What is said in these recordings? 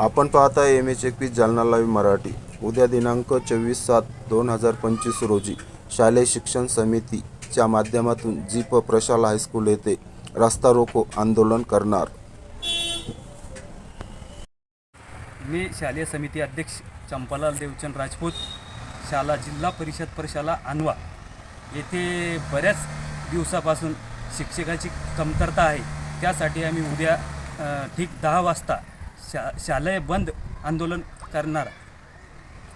आपण पाहता M H एकवीस जालना लाईव्ह मराठी. उद्या दिनांक चोवीस सात दोन हजार पंचवीस रोजी शालेय शिक्षण समितीच्या माध्यमातून जीप प्रशाल हायस्कूल येथे रस्ता रोको आंदोलन करणार. मी शालेय समिती अध्यक्ष चंपालाल देवचंद राजपूत शाला जिल्हा परिषद प्रशाला आणवा येथे बऱ्याच दिवसापासून शिक्षकाची कमतरता आहे. त्यासाठी आम्ही उद्या ठीक दहा वाजता शा शालेय बंद आंदोलन करणार.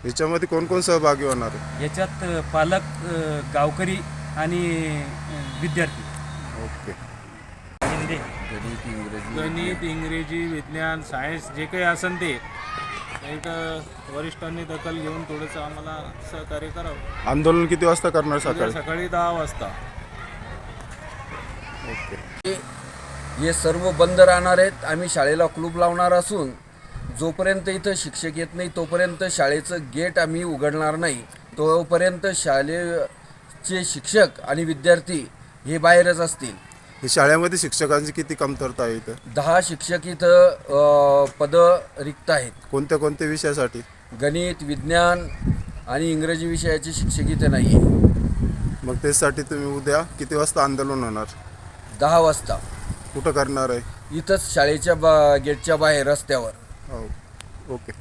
याच्यामध्ये कोण कोण सहभागी होणार? आहे याच्यात अ, पालक अ, गावकरी आणि अ, विद्यार्थी. ओके. हिंदी गणित इंग्रजी विज्ञान सायन्स जे काही असेल ते. एक वरिष्ठांनी दखल घेऊन थोडंसं आम्हाला सहकार्य करावं. आंदोलन किती वाजता करणार उद्या सकाळी? सकाळी दहा वाजता. ओके. हे सर्व बंद राहणार आहेत. आम्ही शाळेला कुलूप लावणार असून जोपर्यंत इथं शिक्षक येत नाही तोपर्यंत शाळेचं गेट आम्ही उघडणार नाही. तोपर्यंत शाळेचे शिक्षक आणि विद्यार्थी हे बाहेरच असतील. हे शाळेमध्ये शिक्षकांची किती कमतरता आहे इथं? दहा शिक्षक इथं पदं रिक्त आहेत. कोणत्या कोणत्या विषयासाठी? गणित विज्ञान आणि इंग्रजी विषयाचे शिक्षक इथे नाही आहे मग त्यासाठी तुम्ही उद्या किती वाजता आंदोलन होणार? दहा वाजता. कुठं करणार आहे? इथंच शाळेच्या बा गेटच्या बाहेर रस्त्यावर. हो. ओके.